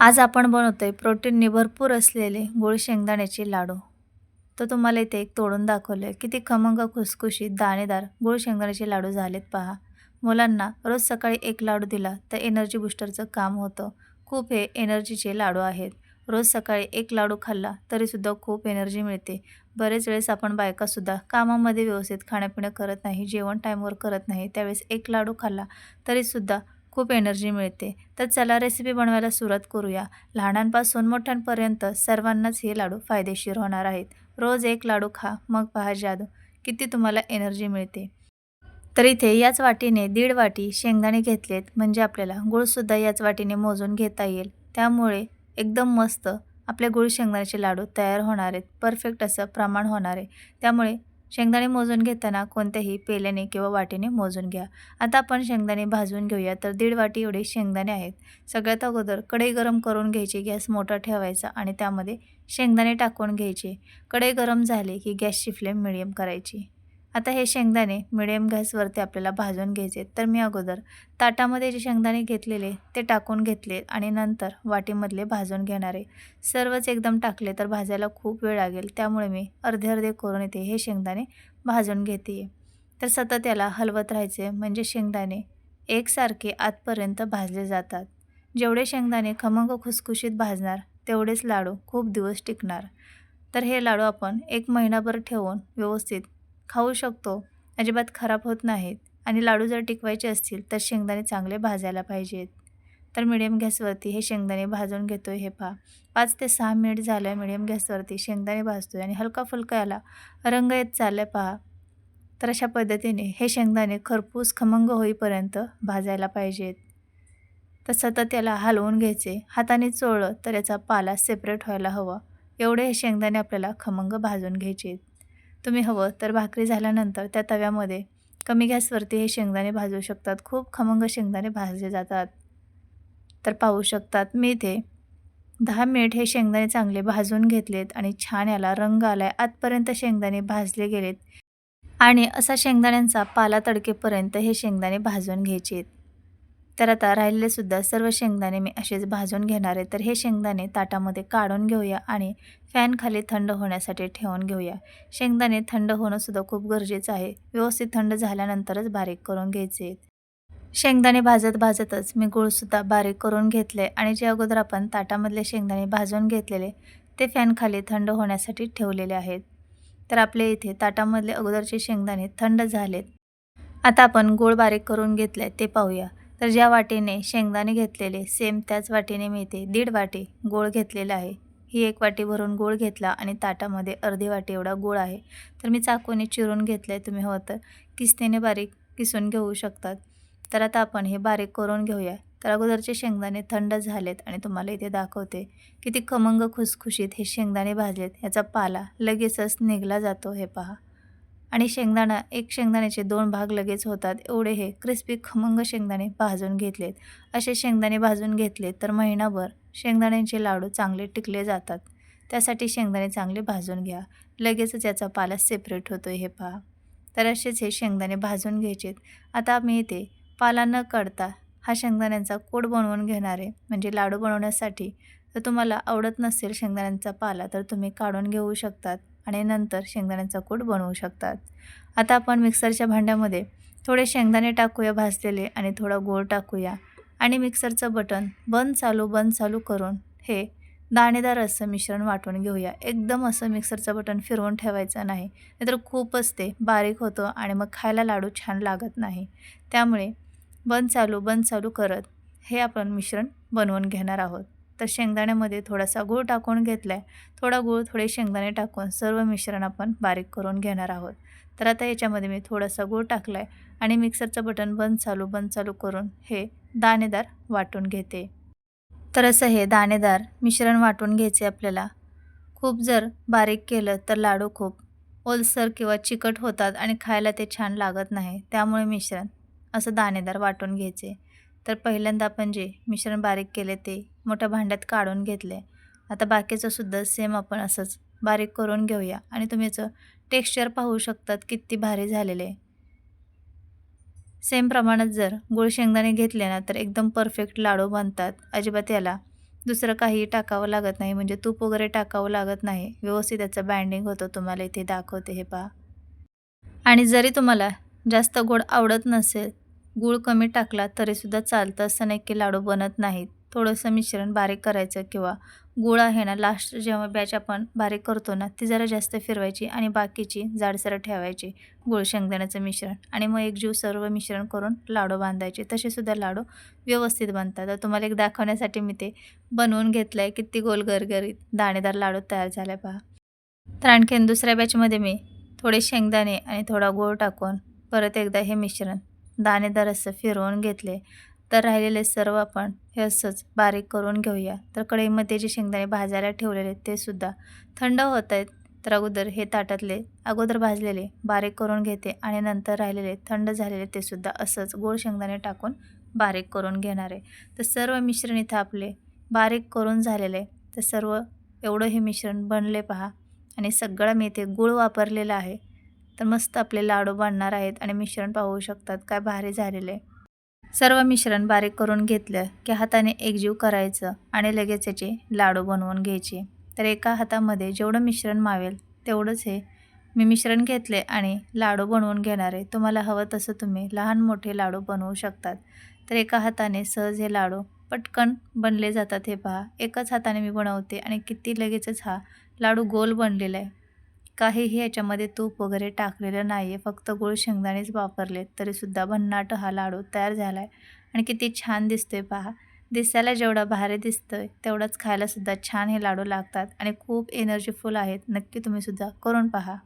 आज आपण बनवतोय प्रोटीनने भरपूर असलेले गोड शेंगदाण्याचे लाडू. तर तुम्हाला इथे एक तोडून दाखवलं आहे किती खमंग खुसखुशीत दाणेदार गोड शेंगदाण्याचे लाडू झालेत पहा. मुलांना रोज सकाळी एक लाडू दिला तर एनर्जी बुस्टरचं काम होतं. खूप हे एनर्जीचे लाडू आहेत. रोज सकाळी एक लाडू खाल्ला तरीसुद्धा खूप एनर्जी मिळते. बरेच वेळेस आपण बायकासुद्धा कामामध्ये व्यवस्थित खाण्यापिणं करत नाही जेवण टाईमवर करत नाही त्यावेळेस एक लाडू खाल्ला तरीसुद्धा खूप एनर्जी मिळते. तर चला रेसिपी बनवायला सुरुवात करूया. लहानांपासून मोठ्यांपर्यंत सर्वांनाच हे लाडू फायदेशीर होणार आहेत. रोज एक लाडू खा मग पहा जादू किती तुम्हाला एनर्जी मिळते. तर इथे याच वाटीने दीड वाटी शेंगदाणे घेतलेत म्हणजे आपल्याला गुळसुद्धा याच वाटीने मोजून घेता येईल. त्यामुळे एकदम मस्त आपले गुळ शेंगदाण्याचे लाडू तयार होणार आहेत. परफेक्ट असं प्रमाण होणार आहे. त्यामुळे शेंगदाणे मोजून घेताना कोणत्याही पेल्याने किंवा वाटीने मोजून घ्या. आता आपण शेंगदाणे भाजून घेऊया. तर दीड वाटी एवढे शेंगदाणे आहेत. सगळ्यात अगोदर कढई गरम करून घ्यायची. गॅस मोठा ठेवायचा आणि त्यामध्ये शेंगदाणे टाकून घ्यायचे. कढई गरम झाले की गॅसची फ्लेम मिडियम करायची. आता हे शेंगदाणे मिडियम गॅसवरती आपल्याला भाजून घ्यायचे तर मी अगोदर ताटामध्ये जे शेंगदाणे घेतलेले ते टाकून घेतले आणि नंतर वाटीमधले भाजून घेणारे सर्वच एकदम टाकले तर भाजायला खूप वेळ लागेल. त्यामुळे मी अर्धे अर्धे करून येते हे शेंगदाणे भाजून घेते. तर सतत याला हलवत राहायचे म्हणजे शेंगदाणे एकसारखे आतपर्यंत भाजले जातात. जेवढे शेंगदाणे खमंग खुसखुशीत भाजणार तेवढेच लाडू खूप दिवस टिकणार. तर हे लाडू आपण एक महिनाभर ठेवून व्यवस्थित खाऊ शकतो. अजिबात खराब होत नाहीत आणि लाडू जर टिकवायचे असतील तर शेंगदाणे चांगले भाजायला पाहिजेत. तर मिडियम गॅसवरती हे शेंगदाणे भाजून घेतो आहे हे पहा. पाच ते सहा मिनिट झालं आहे मिडियम गॅसवरती शेंगदाणे भाजतो आहे आणि हलका फुलका याला रंग येत चाललं आहे पहा. तर अशा पद्धतीने हे शेंगदाणे खरपूस खमंग होईपर्यंत भाजायला पाहिजेत. तर सतत याला हलवून घ्यायचे. हाताने चोळलं तर याचा पाला सेपरेट व्हायला हवा. एवढे हे शेंगदाणे आपल्याला खमंग भाजून घ्यायचे तुम्ही हवं तर भाकरी झाल्यानंतर त्या तव्यामध्ये कमी गॅसवरती हे शेंगदाणे भाजू शकतात. खूप खमंग शेंगदाणे भाजले जातात. तर पाहू शकतात मी इथे दहा मिनिट हे शेंगदाणे चांगले भाजून घेतलेत आणि छान याला रंग आला आहे आतपर्यंत शेंगदाणे भाजले गेलेत आणि असा शेंगदाण्यांचा पाला तडकेपर्यंत हे शेंगदाणे भाजून घ्यायचे आहेत तर आता राहिलेले सुद्धा सर्व शेंगदाणे मी असेच भाजून घेणार आहे. तर हे शेंगदाणे ताटामध्ये काढून घेऊया आणि फॅनखाली थंड होण्यासाठी ठेवून घेऊया. शेंगदाणे थंड होणंसुद्धा खूप गरजेचं आहे. व्यवस्थित थंड झाल्यानंतरच बारीक करून घ्यायचे शेंगदाणे भाजत भाजतच मी गूळसुद्धा बारीक करून घेतले आणि जे अगोदर आपण ताटामधले शेंगदाणे भाजून घेतलेले ते फॅन खाली थंड होण्यासाठी ठेवलेले आहेत. तर आपल्या इथे ताटामधले अगोदरचे शेंगदाणे थंड झालेत. आता आपण गूळ बारीक करून घेतले ते पाहूया. तर ज्या वाटीने शेंगदाणे घेतलेले सेम त्याच वाटीने मी इथे दीड वाटी गोळ घेतलेला आहे. ही एक वाटी भरून गूळ घेतला आणि ताटामध्ये अर्धी वाटी एवढा गूळ आहे. तर मी चाकूने चिरून घेतलं आहे तुम्ही हवं तर. किसनेने बारीक किसून घेऊ शकतात. तर आता आपण हे बारीक करून घेऊया. तर अगोदरचे शेंगदाणे थंड झालेत आणि तुम्हाला इथे दाखवते किती खमंग खुसखुशीत हे शेंगदाणे भाजलेत. याचा पाला लगेचच निघला जातो हे पहा. आणि शेंगदाणा एक शेंगदाण्याचे दोन भाग लगेच होतात. एवढे हे क्रिस्पी खमंग शेंगदाणे भाजून घेतलेत. असे शेंगदाणे भाजून घेतले तर महिनाभर शेंगदाण्यांचे लाडू चांगले टिकले जातात. त्यासाठी शेंगदाणे चांगले भाजून घ्या. लगेचच याचा पाला सेपरेट होतो हे पहा. तर असेच हे शेंगदाणे भाजून घ्यायचेत. आता मी इथे पाला न काढता हा शेंगदाण्यांचा कोड बनवून घेणार आहे. म्हणजे लाडू बनवण्यासाठी. तर तुम्हाला आवडत नसेल शेंगदाण्यांचा पाला तर तुम्ही काढून घेऊ शकतात. आणि नंतर शेंगदाण्याचा कूट बनवू शकतात. आता आपण मिक्सरच्या भांड्यामध्ये थोडे शेंगदाणे टाकूया भाजलेले आणि थोडा गोळ टाकूया. आणि मिक्सरचं बटन बंद चालू बंद चालू करून हे दाणेदार असं मिश्रण वाटून घेऊया. एकदम असं मिक्सरचं बटन फिरवून ठेवायचं नाही नाहीतर खूपच ते बारीक होतं आणि मग खायला लाडू छान लागत नाही. त्यामुळे बंद चालू बंद चालू करत हे आपण मिश्रण बनवून घेणार आहोत. तर शेंगदाण्यामध्ये थोडासा गूळ टाकून घेतला आहे थोडा गूळ थोडे शेंगदाणे टाकून सर्व मिश्रण आपण बारीक करून घेणार आहोत. तर आता याच्यामध्ये मी थोडासा गूळ टाकला आहे आणि मिक्सरचं बटन बंद चालू बंद चालू करून हे दाणेदार वाटून घेते. तर असं हे दाणेदार मिश्रण वाटून घ्यायचे आपल्याला. खूप जर बारीक केलं तर लाडू खूप ओलसर किंवा चिकट होतात आणि खायला ते छान लागत नाही. त्यामुळे मिश्रण असं दाणेदार वाटून घ्यायचे तर पहिल्यांदा आपण जे मिश्रण बारीक केले ते मोठ्या भांड्यात काढून घेतले. आता बाकीचं सुद्धा सेम आपण असंच बारीक करून घेऊया आणि तुम्ही याचं टेक्स्चर पाहू शकतात किती भारी झालेले सेम प्रमाणात जर गुळ शेंगदाणे घेतले ना तर एकदम परफेक्ट लाडू बनतात. अजिबात याला दुसरं काहीही टाकावं लागत नाही म्हणजे तूप वगैरे टाकावं लागत नाही. व्यवस्थित त्याचं बँडिंग होतं तुम्हाला इथे दाखवते हे पहा. आणि जरी तुम्हाला जास्त गोड आवडत नसेल गूळ कमी टाकला तरीसुद्धा चालतं असं नाही की लाडू बनत नाहीत. थोडंसं मिश्रण बारीक करायचं किंवा गूळ आहे ना लास्ट जेव्हा बॅच आपण बारीक करतो ना ती जरा जास्त फिरवायची आणि बाकीची जाडसर ठेवायची गूळ शेंगदाण्याचं मिश्रण. आणि मग एक जीव सर्व मिश्रण करून लाडू बांधायचे. तसेसुद्धा लाडू व्यवस्थित बनतात. तर तुम्हाला एक दाखवण्यासाठी मी ते बनवून घेतलं आहे किती गोल गरगरीत दाणेदार लाडू तयार झाले पहा. तर आणखीन दुसऱ्या बॅचमध्ये मी थोडे शेंगदाणे आणि थोडा गूळ टाकून परत एकदा हे मिश्रण दाणेदार असं फिरवून घेतले. तर राहिलेले सर्व आपण हे असंच बारीक करून घेऊया. तर कढईमध्ये जे शेंगदाणे भाजायला ठेवलेले ते सुद्धा. थंड होत आहेत तर अगोदर हे ताटातले अगोदर भाजलेले बारीक करून घेते आणि नंतर राहिलेले थंड झालेले ते सुद्धा असंच गोड शेंगदाणे टाकून बारीक करून घेणार आहे. तर सर्व मिश्रण इथं आपले बारीक करून झालेले. तर सर्व एवढं हे मिश्रण बनले पहा. आणि सगळं मी इथे गूळ वापरलेला आहे. तर मस्त आपले लाडू बनणार आहेत आणि मिश्रण पाहू शकतात काय भारी झालेले. सर्व मिश्रण बारीक करून घेतलं की हाताने एकजीव करायचं आणि लगेच याचे लाडू बनवून घ्यायचे. तर एका हातामध्ये जेवढं मिश्रण मावेल तेवढंच हे मी मिश्रण घेतले आणि लाडू बनवून घेणार आहे. तुम्हाला हवं तसं तुम्ही लहान मोठे लाडू बनवू शकतात. तर एका हाताने सहज हे लाडू पटकन बनले जातात हे पहा. एकाच हाताने मी बनवते आणि किती लगेचच हा लाडू गोल बनलेला आहे. काहीही याच्यामध्ये तूप वगैरे टाकलेलं नाही आहे फक्त गुळ शेंगदाणेच वापरले तरीसुद्धा भन्नाट हा लाडू तयार झाला आहे आणि किती छान दिसतोय पहा. दिसायला जेवढा भारी दिसतोय तेवढंच खायलासुद्धा छान हे लाडू लागतात. आणि खूप एनर्जीफुल आहेत. नक्की तुम्हीसुद्धा करून पहा.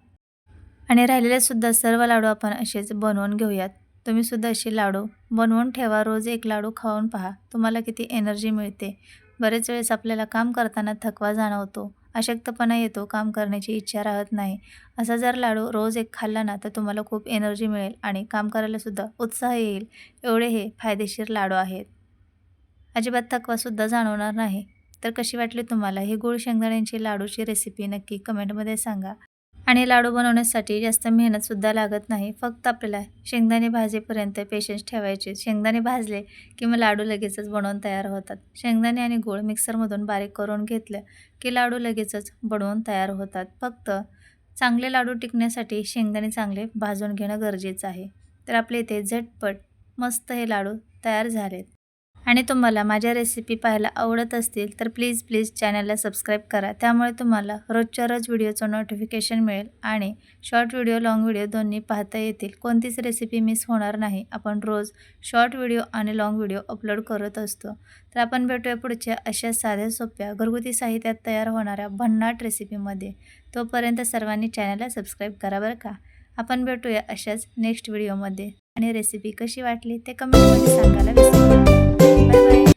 आणि राहिलेलेसुद्धा सर्व लाडू आपण असेच बनवून घेऊयात. तुम्हीसुद्धा असे लाडू बनवून ठेवा. रोज एक लाडू खाऊन पहा. तुम्हाला किती एनर्जी मिळते. बरेच वेळेस आपल्याला काम करताना थकवा जाणवतो. अशक्तपणा येतो काम करण्याची इच्छा राहत नाही. असा जर लाडू रोज एक खाल्ला ना तर तुम्हाला खूप एनर्जी मिळेल आणि काम करायलासुद्धा उत्साह येईल. एवढे हे फायदेशीर लाडू आहेत. अजिबात थकवासुद्धा जाणवणार नाही. तर कशी वाटली तुम्हाला? ही गुळ शेंगदाण्यांची लाडूची रेसिपी नक्की कमेंटमध्ये सांगा. आणि लाडू बनवण्यासाठी जास्त मेहनतसुद्धा लागत नाही. फक्त आपल्याला शेंगदाणे भाजेपर्यंत पेशन्स ठेवायचे. शेंगदाणे भाजले की मग लाडू लगेचच बनवून तयार होतात. शेंगदाणे आणि गूळ मिक्सरमधून बारीक करून घेतलं की लाडू लगेचच बनवून तयार होतात. फक्त चांगले लाडू टिकण्यासाठी शेंगदाणे चांगले भाजून घेणं गरजेचं आहे. तर आपले इथे झटपट मस्त हे लाडू तयार झालेत. आणि तुम्हाला माझ्या रेसिपी पाहायला आवडत असतील तर प्लीज प्लीज चॅनलला सबस्क्राईब करा. त्यामुळे तुम्हाला रोजच्या रोज व्हिडिओचं नोटिफिकेशन मिळेल आणि शॉर्ट व्हिडिओ लाँग व्हिडिओ दोन्ही पाहता येतील. कोणतीच रेसिपी मिस होणार नाही. आपण रोज शॉर्ट व्हिडिओ आणि लाँग व्हिडिओ अपलोड करत असतो. तर आपण भेटूया पुढच्या अशा साध्या सोप्या घरगुती साहित्यात तयार होणाऱ्या भन्नाट रेसिपीमध्ये तोपर्यंत सर्वांनी चॅनलला सबस्क्राईब करा बरं का. आपण भेटूया अशाच नेक्स्ट व्हिडिओमध्ये आणि रेसिपी कशी वाटली ते कमेंटमध्ये सांगायला विसरू नका. bye.